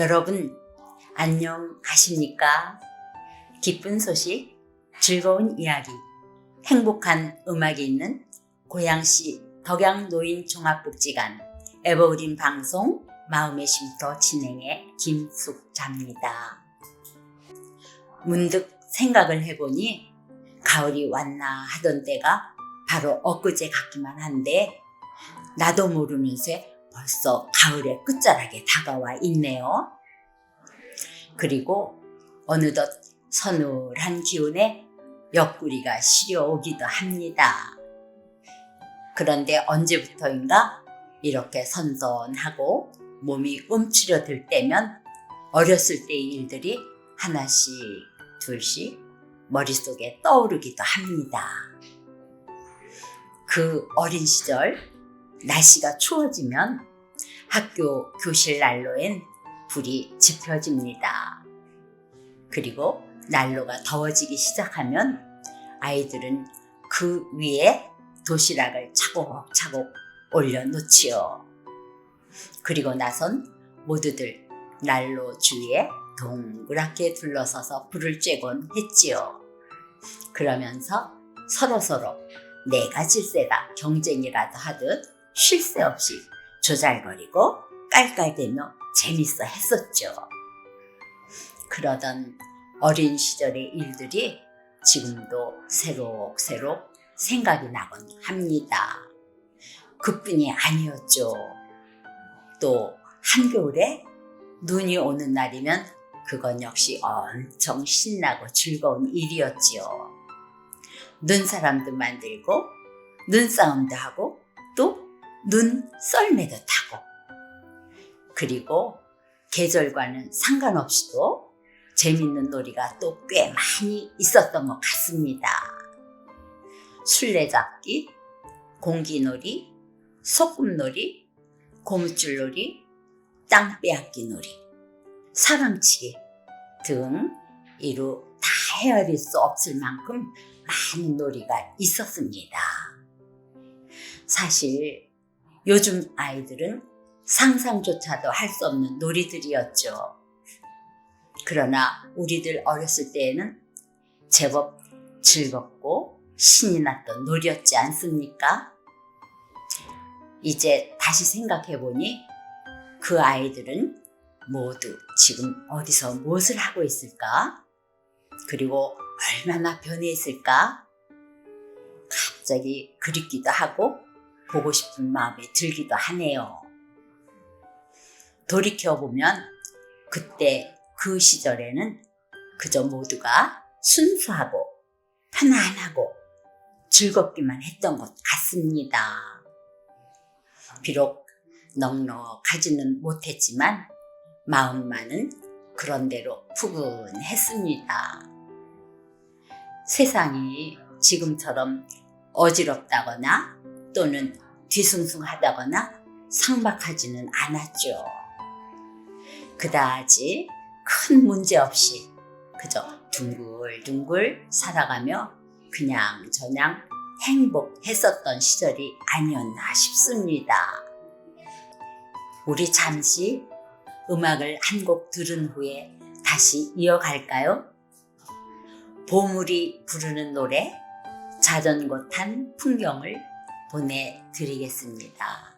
여러분, 안녕하십니까? 기쁜 소식, 즐거운 이야기, 행복한 음악이 있는 고양시 덕양노인종합복지관 에버그린 방송 마음의 쉼터 진행의 김숙자입니다. 문득 생각을 해보니 가을이 왔나 하던 때가 바로 엊그제 같기만 한데 나도 모르는 새 벌써 가을의 끝자락에 다가와 있네요. 그리고 어느덧 서늘한 기운에 옆구리가 시려오기도 합니다. 그런데 언제부터인가 이렇게 선선하고 몸이 움츠려들 때면 어렸을 때의 일들이 하나씩 둘씩 머릿속에 떠오르기도 합니다. 그 어린 시절 날씨가 추워지면 학교 교실 난로엔 불이 지펴집니다. 그리고 난로가 더워지기 시작하면 아이들은 그 위에 도시락을 차곡차곡 올려놓지요. 그리고 나선 모두들 난로 주위에 동그랗게 둘러서서 불을 쬐곤 했지요. 그러면서 서로서로 내가 질세다 경쟁이라도 하듯 쉴 새 없이 조잘거리고 깔깔대며 재밌어 했었죠. 그러던 어린 시절의 일들이 지금도 새록새록 생각이 나곤 합니다. 그뿐이 아니었죠. 또 한겨울에 눈이 오는 날이면 그건 역시 엄청 신나고 즐거운 일이었지요. 눈사람도 만들고 눈싸움도 하고 또 눈 썰매도 타고 그리고 계절과는 상관없이도 재밌는 놀이가 또 꽤 많이 있었던 것 같습니다. 술래잡기, 공기놀이, 소꿉놀이, 고무줄놀이, 땅 빼앗기 놀이, 사랑치기 등 이루 다 헤아릴 수 없을 만큼 많은 놀이가 있었습니다. 사실 요즘 아이들은 상상조차도 할 수 없는 놀이들이었죠. 그러나 우리들 어렸을 때에는 제법 즐겁고 신이 났던 놀이였지 않습니까? 이제 다시 생각해 보니 그 아이들은 모두 지금 어디서 무엇을 하고 있을까? 그리고 얼마나 변해 있을까? 갑자기 그립기도 하고 보고 싶은 마음이 들기도 하네요. 돌이켜보면 그때 그 시절에는 그저 모두가 순수하고 편안하고 즐겁기만 했던 것 같습니다. 비록 넉넉하지는 못했지만 마음만은 그런대로 푸근했습니다. 세상이 지금처럼 어지럽다거나 또는 뒤숭숭하다거나 상박하지는 않았죠. 그다지 큰 문제 없이 그저 둥글둥글 살아가며 그냥 저냥 행복했었던 시절이 아니었나 싶습니다. 우리 잠시 음악을 한 곡 들은 후에 다시 이어갈까요? 보물이 부르는 노래 자전거 탄 풍경을 보내드리겠습니다.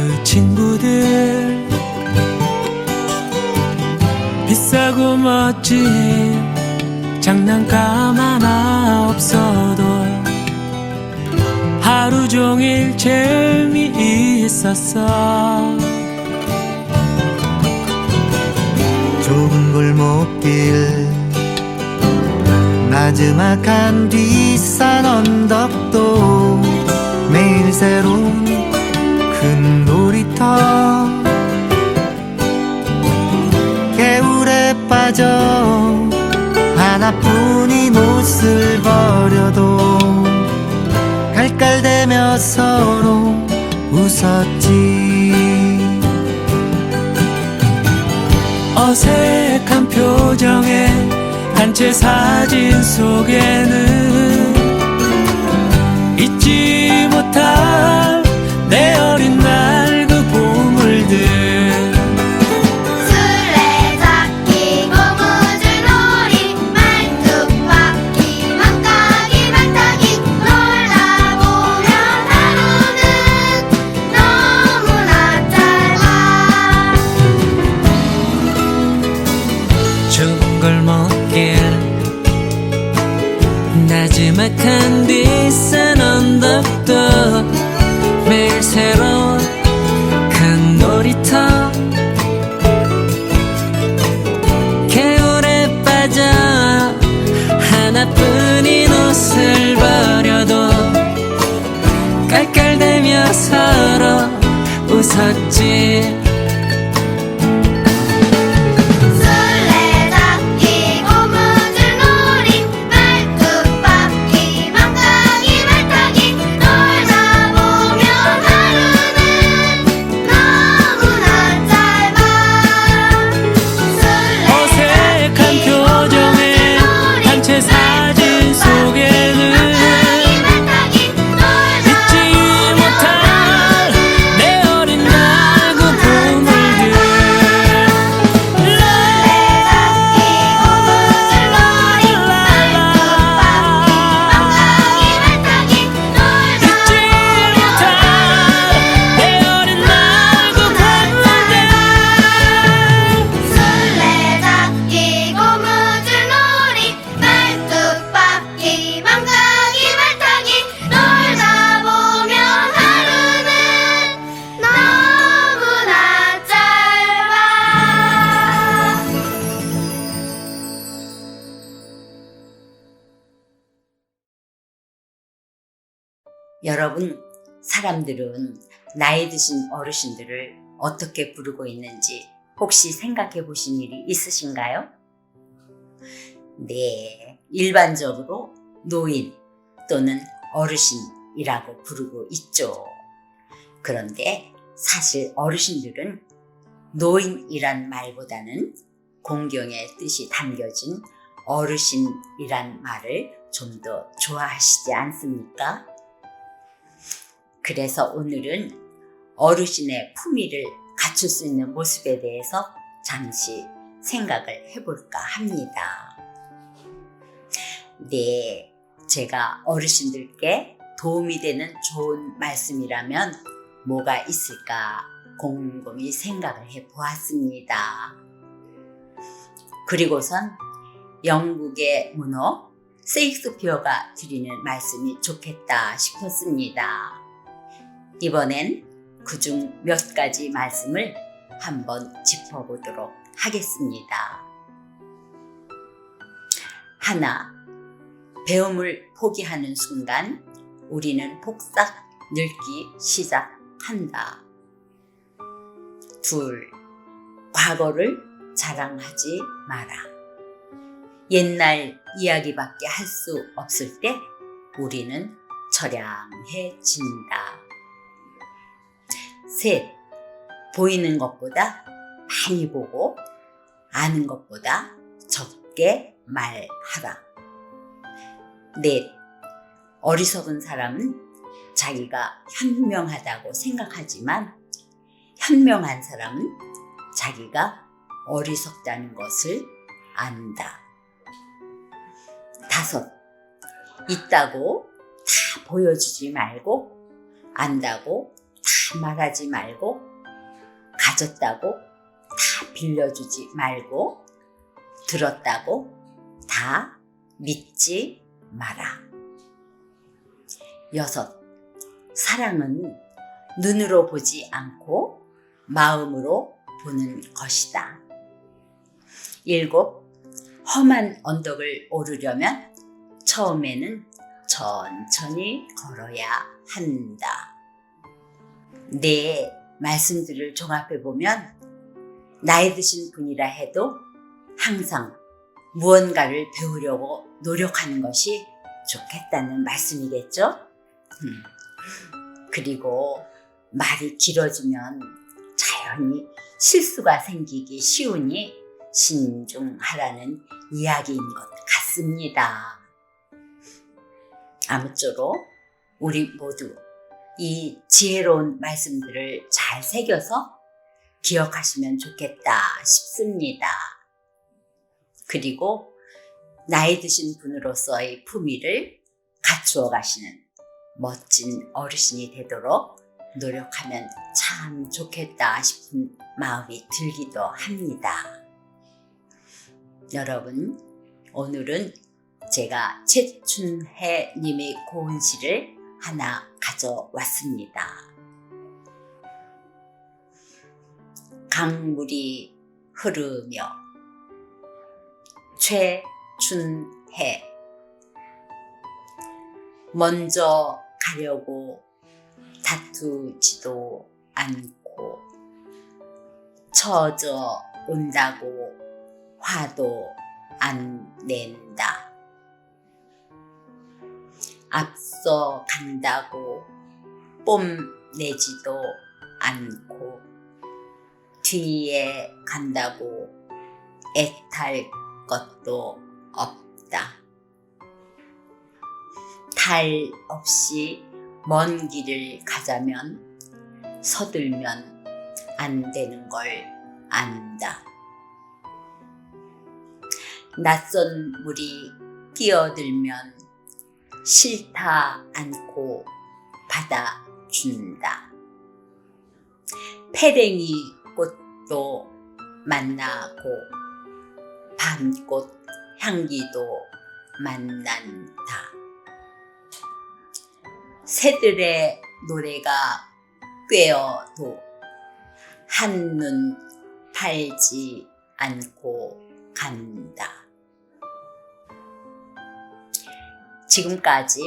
그 친구들. 비싸고 멋진 장난감 하나 없어도 하루 종일 재미있었어. 좁은 골목길 나지막한 뒷산 언덕도 매일 새로운 큰 놀이터 개울에 빠져 하나뿐인 옷을 버려도 깔깔대며 서로 웃었지. 어색한 표정에 단체 사진 속에는 잊지 못할 웃었지 여러분, 사람들은 나이 드신 어르신들을 어떻게 부르고 있는지 혹시 생각해 보신 일이 있으신가요? 네, 일반적으로 노인 또는 어르신이라고 부르고 있죠. 그런데 사실 어르신들은 노인이란 말보다는 공경의 뜻이 담겨진 어르신이란 말을 좀 더 좋아하시지 않습니까? 그래서 오늘은 어르신의 품위를 갖출 수 있는 모습에 대해서 잠시 생각을 해볼까 합니다. 네, 제가 어르신들께 도움이 되는 좋은 말씀이라면 뭐가 있을까 곰곰이 생각을 해 보았습니다. 그리고선 영국의 문어 세익스피어가 드리는 말씀이 좋겠다 싶었습니다. 이번엔 그중 몇 가지 말씀을 한번 짚어보도록 하겠습니다. 하나, 배움을 포기하는 순간 우리는 폭삭 늙기 시작한다. 둘, 과거를 자랑하지 마라. 옛날 이야기밖에 할 수 없을 때 우리는 처량해진다. 셋, 보이는 것보다 많이 보고 아는 것보다 적게 말하라. 넷, 어리석은 사람은 자기가 현명하다고 생각하지만 현명한 사람은 자기가 어리석다는 것을 안다. 다섯, 있다고 다 보여주지 말고 안다고 다 말하지 말고 가졌다고 다 빌려주지 말고 들었다고 다 믿지 마라. 여섯, 사랑은 눈으로 보지 않고 마음으로 보는 것이다. 일곱, 험한 언덕을 오르려면 처음에는 천천히 걸어야 한다. 네 말씀들을 종합해 보면 나이 드신 분이라 해도 항상 무언가를 배우려고 노력하는 것이 좋겠다는 말씀이겠죠? 음. 그리고 말이 길어지면 자연히 실수가 생기기 쉬우니 신중하라는 이야기인 것 같습니다. 아무쪼록 우리 모두 이 지혜로운 말씀들을 잘 새겨서 기억하시면 좋겠다 싶습니다. 그리고 나이 드신 분으로서의 품위를 갖추어 가시는 멋진 어르신이 되도록 노력하면 참 좋겠다 싶은 마음이 들기도 합니다. 여러분, 오늘은 제가 최춘혜 님의 고운 시를 하나 가져왔습니다. 강물이 흐르며 최춘혜 먼저 가려고 다투지도 않고 처져 온다고 화도 안 낸다. 앞서 간다고 뽐 내지도 않고 뒤에 간다고 애탈 것도 없다. 달 없이 먼 길을 가자면 서들면 안 되는 걸 안다. 낯선 물이 끼어들면 싫다 않고 받아준다. 페랭이 꽃도 만나고 밤꽃 향기도 만난다. 새들의 노래가 꿰어도 한눈 팔지 않고 간다. 지금까지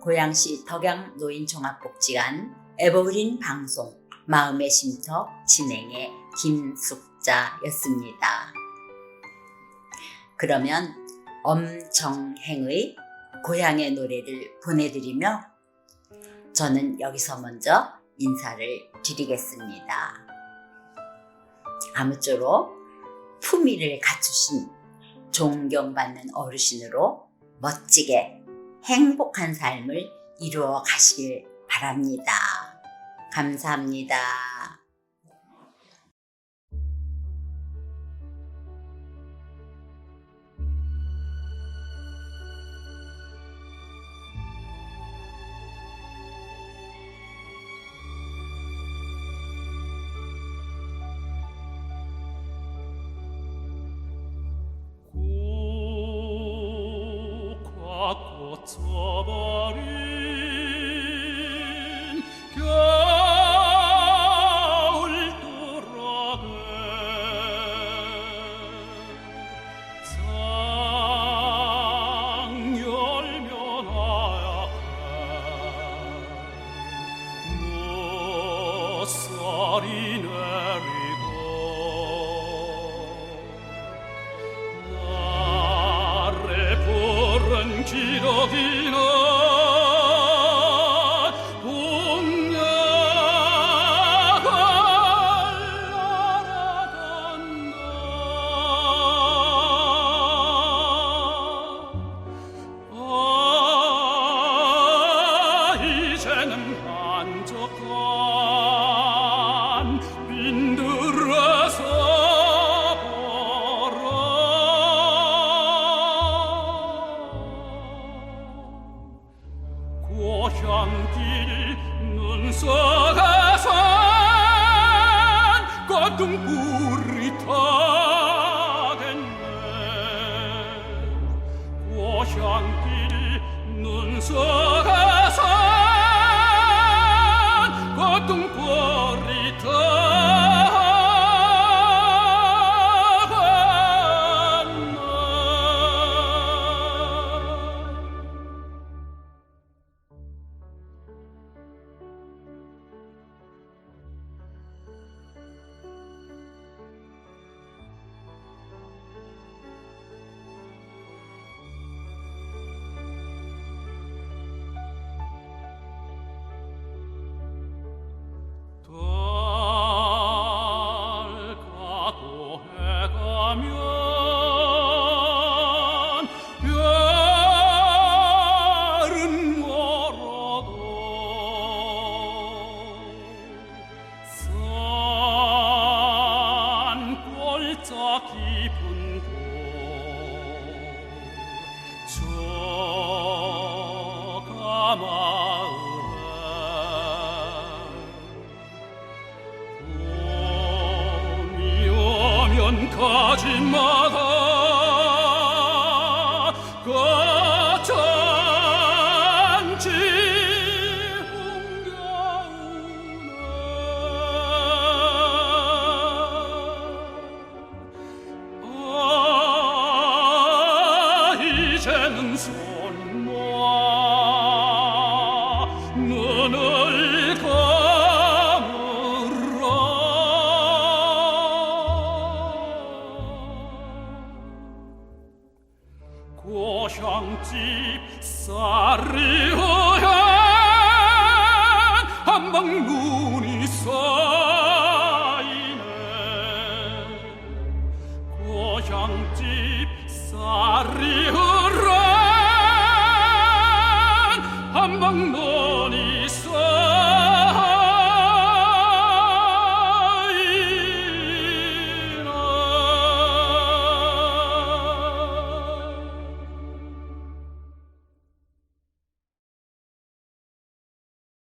고양시 덕양 노인종합복지관 에버그린 방송 마음의 쉼터 진행의 김숙자였습니다. 그러면 엄정행의 고향의 노래를 보내드리며 저는 여기서 먼저 인사를 드리겠습니다. 아무쪼록 품위를 갖추신 존경받는 어르신으로 멋지게 행복한 삶을 이루어 가시길 바랍니다. 감사합니다. 고과